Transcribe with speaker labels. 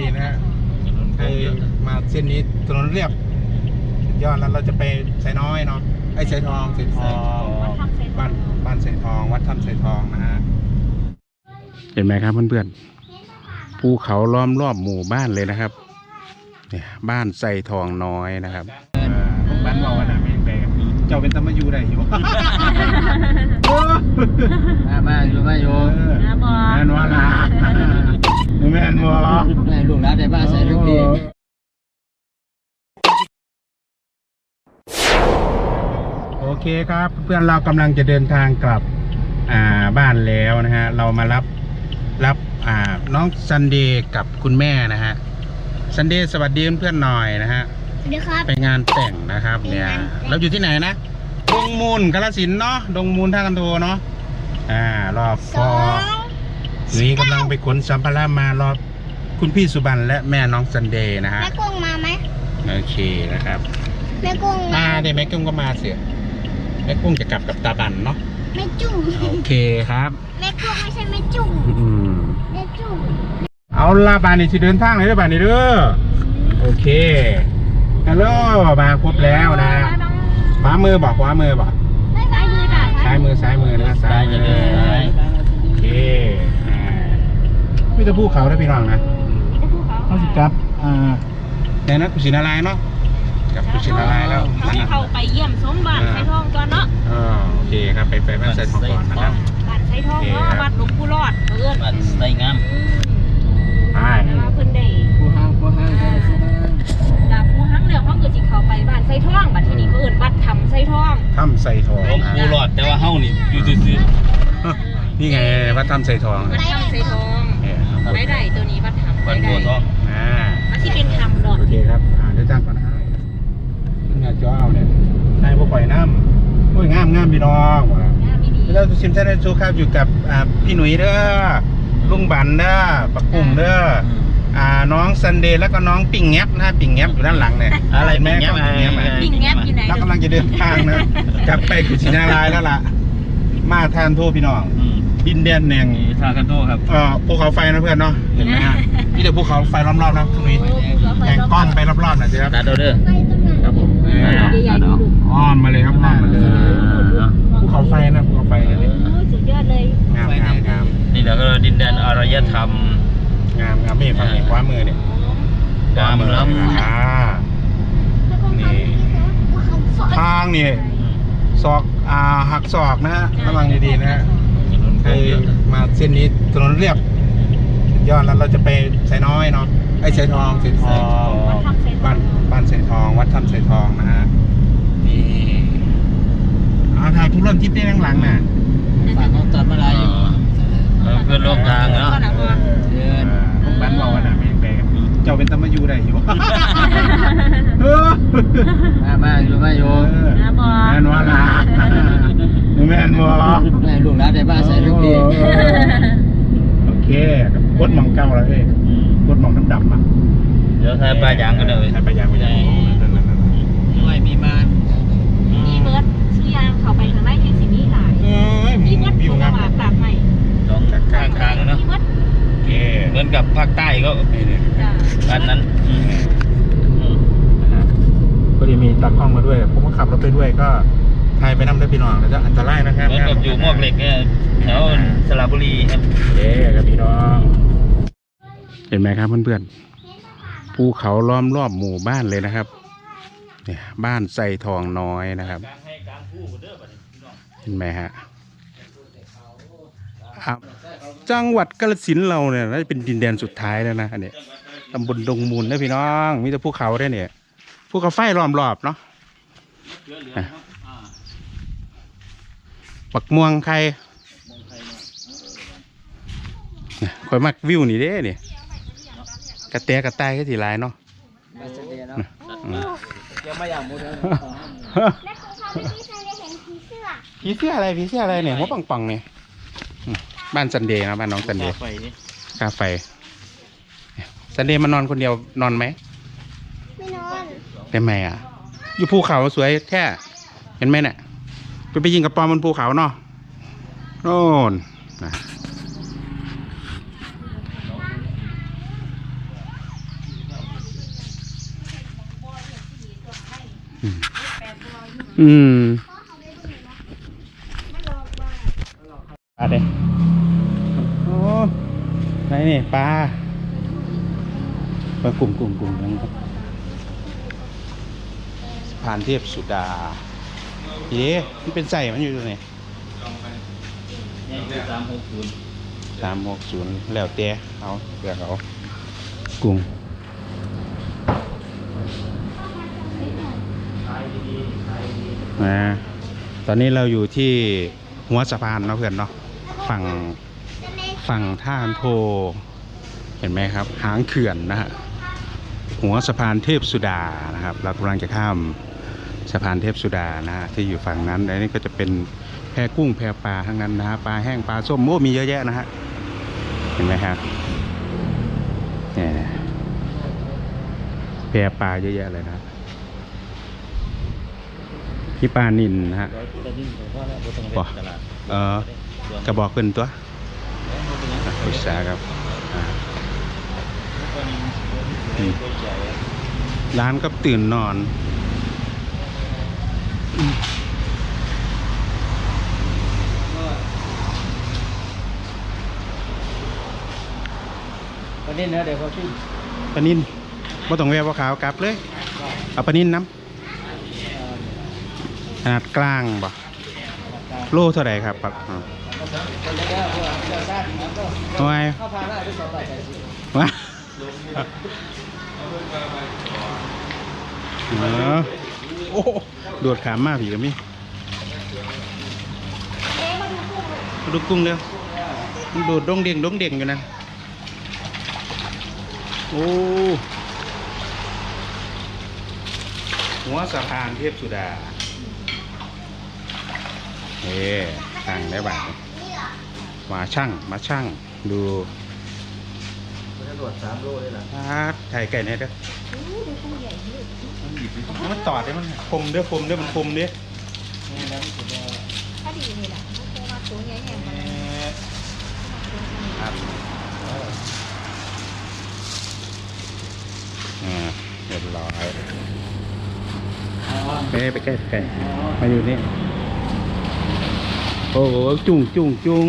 Speaker 1: ดีๆนะฮะใครมาเส้นนี้ถนนเรียบสุดยอดแล้วเราจะไปไซน้อยเนาะไอ้ไซทองไซทองบ้านบ้านไซทอง วัดถ้ำไซทองนะฮะเห็นไหมครับเพื่อนๆภูเขาล้อมรอบหมู่บ้านเลยนะครับเนี่ยบ้านไซทองน้อยนะครับผมบ้านบอกว่าหนาไม่แปลกเจ้าเป็นตะมายูได้อยู่
Speaker 2: มามาอยู่มาอยู่
Speaker 3: นะบอ
Speaker 1: แม่นว่าล่ะ แม่นว่า
Speaker 2: ให้ลูกหลานได้บ้านใส่ทุกที
Speaker 1: โอเคครับ เพื่อนเรากำลังจะเดินทางกลับอ่าบ้านแล้วนะฮะ เรามารับรับอ่าน้องซันเดย์กับคุณแม่นะฮะซันเดย์สวัสดีเพื่อนๆหน่อยนะฮะ
Speaker 3: สวัสดีครับ
Speaker 1: ไปงานแต่งนะครับเนี่ย
Speaker 3: ไปงานแต่ง
Speaker 1: เราอยู่ที่ไหนนะดงมูลกาลสินธุ์เนาะดงมูลท่ากันโทเนาะอ่ารอบพ
Speaker 3: ส
Speaker 1: อ
Speaker 3: อง
Speaker 1: นี่กำลังไปขนสัมภาระมารอบคุณพี่สุบันและแม่น้องซันเดย์นะฮะ
Speaker 3: แม่กุ้งมาไหม
Speaker 1: โอเคนะครับ
Speaker 3: แม่กุ้ง
Speaker 1: มาเดี๋ยวแม่กุ้งก็มาเสียแม่กุ้งจะกลับกับตาบันเนาะ
Speaker 3: แม่จุ้ง
Speaker 1: โอเคครับ
Speaker 3: แม่กุ้งไม่ใช่แม่จุ้ง
Speaker 1: อืม
Speaker 3: แม่จุ้ง
Speaker 1: เอาละบานนี้สิเดินทางเลยเด้อบานนี้เด้อโอเคฮัลโหลมาครบแล้วนะขวามือบอกขวามือบอก
Speaker 3: ซ้ายมือจ้ะ
Speaker 1: ซ้ายมือซ้ายมือนะซ้ายมือโอเคอ่า พี่จะพูดเขาได้พี่น้องนะเขาสิครับอ่าในนั้นกุชินารายณ์เนาะกับกุชินารายณ์แล้ว
Speaker 4: เขาเข้าไปเยี่ยมสมบัติไซทองก่อนเนาะ
Speaker 1: อ่าโอเคครับไปไปบ้านไซทองก่อนนะครับ
Speaker 4: บ้านไซทองเนาะวัดหลวงปู่รอดเพื่อน
Speaker 2: บ้านใส่งาม
Speaker 4: อืม
Speaker 1: ไป
Speaker 4: แต่ว่าเพิ่นได้
Speaker 2: ผู้ห้างผู้ห้าง
Speaker 4: ดาบผู้หังเรื่องเขาคือสิเข้าไปบ้านไซทองบัดที่นี่เขาเอิ้นวัดถ้ำไซทอง
Speaker 1: ถ้ำไซทอง
Speaker 2: หลวงปู่หลอดแต่ว่าเฮานี่อยู่ซื่อ
Speaker 1: นี่ไงวัดถ้ำไซทอง
Speaker 4: วัดถ้ำไซทอง
Speaker 1: เนี่ยครับ
Speaker 4: ไม่ได้ตัวนี้วัดถ้ำ
Speaker 2: ๆบ้า
Speaker 4: ไม่
Speaker 2: น
Speaker 4: ได้
Speaker 2: บัวทอง
Speaker 1: อ่า
Speaker 4: มันที่เป็นถ้ำดอก
Speaker 1: โอเคครับอ่าเดี๋ยวจ้างก่อนนะครับงานจ้าเนี่ยนายพวกข่อยน้ำโอ้ยงามงามพี่น้องว่ะ
Speaker 4: งามดี
Speaker 1: เราซิมเซนซูครับอยู่กับอ่าพี่หนุ่ยเด้อลุงบันเด้อปักกุ้งเด้ออ่าน้องซันเดย์แล้วก็น้องปิ่งแงบนะปิ่งแงบอยู่ด้านหลังเนี่ย
Speaker 2: อะไร
Speaker 1: เห็นไหม
Speaker 2: เป็นแง้ม
Speaker 1: ก็ปิ่งแงบอะ
Speaker 4: ๆปิ่งแงบอยู่ไหน
Speaker 1: เรากำลังจะเดินทางนะกลับไปกุชินารายแล้วล่ะ มาทานโทษพี่น้อง
Speaker 2: อืม
Speaker 1: ดินแดนแห่ง
Speaker 2: นี่ทางกันโตครับ
Speaker 1: เอ่อภูเขาไฟนะเพื่อนเนาะเห็นไหมฮะพี่เดี๋ยวภูเขาไฟรอบๆนะคุณหนุ่ยแห่งกล้องไปรอบๆหน่อยสิครับ
Speaker 2: ตัดเอาเด้อ
Speaker 3: ไปตรงไหน
Speaker 1: ครับผมเออ
Speaker 4: ใหญ่ๆดูดู
Speaker 1: อ้อมมาเลยครับอ้อมมาเลยภูเขาไฟนะภูเขาไฟนะ
Speaker 4: โอ้ยสุดยอดเลย
Speaker 1: งามงามงาม
Speaker 2: นี่แหละก็ดินแดนอารยธรรม
Speaker 1: งามงามนี่ฟังนี่ขวามือเนี่ย
Speaker 2: งาม
Speaker 1: มือ
Speaker 2: ล้ำ
Speaker 1: อ่านี่ทางนี่ศอกอ่าหักศอกนะฮะระวังดีๆนะฮะ ใครมาเส้นนี้ถนนเรียบสุดยอดแล้วเราจะไปไซน้อยเนาะไอ้ไซทองไซทอง
Speaker 4: วัดถ้ำไซทอง
Speaker 1: บ้านบ้านไซทอง วัดถ้ำไซทองนะฮะนี่เอาถ่ายทุกเริ่มทิศได้ข้างหลังน่ะ
Speaker 2: ฝากเขาตัดมาลายอยู่เออเพื่อนร่วมทางเนาะ
Speaker 4: ก็นะพ่อ
Speaker 2: เดิน
Speaker 1: ผมบ้านบอกว่าหนาไม่แปลก เจ้าเป็นตะมายูได้อยู่ เออ
Speaker 2: มามาอยู่มาอยู่
Speaker 4: นะบอ
Speaker 1: แม่นว่าล่ะแม่นว่า
Speaker 2: ให้ลูกหลานได้บ้านใส่ทุกที
Speaker 1: โอเคกดหมองเก้าแล้วเอ้ยกดหมองน้ำดำอะ
Speaker 2: เดี๋ยวทายปลายางกันเลย
Speaker 1: ใช่ปลายางปลายาง
Speaker 2: ไม่มีมาน
Speaker 4: มีเบิร์ดซื้อยางเข้าไปทางไหนยังสิมีหลาย
Speaker 1: เอ้ย
Speaker 4: มีเบิร์ด
Speaker 1: วิว
Speaker 4: ตัว
Speaker 1: งาม
Speaker 4: มาปากใหม่
Speaker 2: สองข้างทางเนาะ
Speaker 4: มีเบิร์ด
Speaker 1: โอ เค
Speaker 2: เหมือนกับภาคใต้ก็
Speaker 1: นี่นี่
Speaker 4: จ้ะ
Speaker 2: อันนั้นอืมอืม
Speaker 1: พอดีมีตากล้องมาด้วย ผมก็ขับรถไปด้วยก็ถ่ายไปน้ำได้พี่น้องแล้วจะอันตรายนะครับ
Speaker 2: เหมือนกับอยู่มวกเหล็กเนี่ยแถวสระบุรีครับ
Speaker 1: เย้ครับพี่น้อง เห็นไหมครับเพื่อนๆ ภูเขาล้อมรอบหมู่บ้านเลยนะครับ เนี่ยบ้านไซทองน้อยนะครับ เห็นไหมฮะอะ จังหวัดกาฬสินธุ์เราเนี่ยน่าจะเป็นดินแดนสุดท้ายแล้วนะอันเนี้ยตำบลดงมูลนะพี่น้องมีแต่ภูเขาได้เนี่ยภูเขาไฟล้อมรอบเนาะอะปักม่วงใครคอยมักวิวนี่เด้เนี่ยกระแตกระต่ายก็สีลายเนาะอืม
Speaker 2: เดี๋ยวมาอย่างมูเดล
Speaker 3: แม่กุ้งพาไปที่ทะเลเห็นผีเสื้อ
Speaker 1: ผีเสื้ออะไรผีเสื้ออะไรเนี่ยหัวปังปังๆเนี่ยอืม บ้านซันเดย์นะบ้านน้องซันเดย์
Speaker 2: ไฟนี่
Speaker 1: กาไฟซันเดย์มานอนคนเดียวนอนไหม
Speaker 3: ไม่นอน
Speaker 1: ทำไมอะ อยู่ภูเขาสวยแค่เห็นไหมเนี่ยไปไปยิงกระป๋อมบนภูเขาเนาะโน่นนะอืม นนี่ปลาปลากลุ่มกลุ่มกลุ่มนะครับสะพานเทพสุดาเย้มันเป็นใส่มันอยู่ตรงไหน
Speaker 2: นี่คือสามหกศูนย์
Speaker 1: สามหกศูนย์แล้วแต่เอาเลือกเอากุ้งนะตอนนี้เราอยู่ที่หัวสะพานเนาะเพื่อนเนาะฝั่ง ฝั่งท่านโทเห็นไหมครับ หางเขื่อนนะฮะหัวสะพานเทพสุดานะครับ เรากำลังจะข้ามสะพานเทพสุดานะฮะที่อยู่ฝั่งนั้นและนี่ก็จะเป็นแพกุ้งแพปลาทั้งนั้นนะฮะปลาแห้งปลาส้มโอ้มีเยอะแยะนะฮะเห็นไหมครับเนี่ยแพปลาเยอะแยะเลยนะพี่ปลานินนะฮะ
Speaker 2: ร้อยตะบอง
Speaker 1: บ่
Speaker 2: ไปตลาด
Speaker 1: เออกระบอกเป็นตัว อุตสาหครับอ่าอืมร้านก็ตื่นนอน
Speaker 2: ตอนนี้เนื้อเดี๋ยวเขาขึ้น
Speaker 1: ปลานินไม่ต้องแววว่าขาวกลับเลย เอาปลานินน้ำขนาดกลางบ่โลเท่าไหร่ครับปัก อ่า
Speaker 2: คนจะได้พวะได้นะก็
Speaker 1: ทำไม
Speaker 2: ข้าพาได้ด้วยสองใบแต่สิ
Speaker 1: วะเออโอ้โดดขามมากผีกับมี่มาดูกุ้งเร็วโดดดงเด่งดงเด่งอยู่นะ โอ้หัวสะพานเทพสุดาเฮ้ตั้งได้บ้าง มาช่างมาช่างดู
Speaker 2: มันจะตรวจสามโลได้หรอ
Speaker 1: อ่าถ่ายไก่เนี่ยเด้อมันตอดได้มันคมเด้อคมเด้อมันคมเด้อ
Speaker 2: นี่แล้วมันจะ
Speaker 4: ถ้าดีนี่แหละเพราะว่าตัวใหญ่แห้งมัน
Speaker 1: ครับอ่าเรียบร้อยไปไปใกล้ไก่มาอยู่นี่โอ้โหจุ่งจุ่งจุ่ง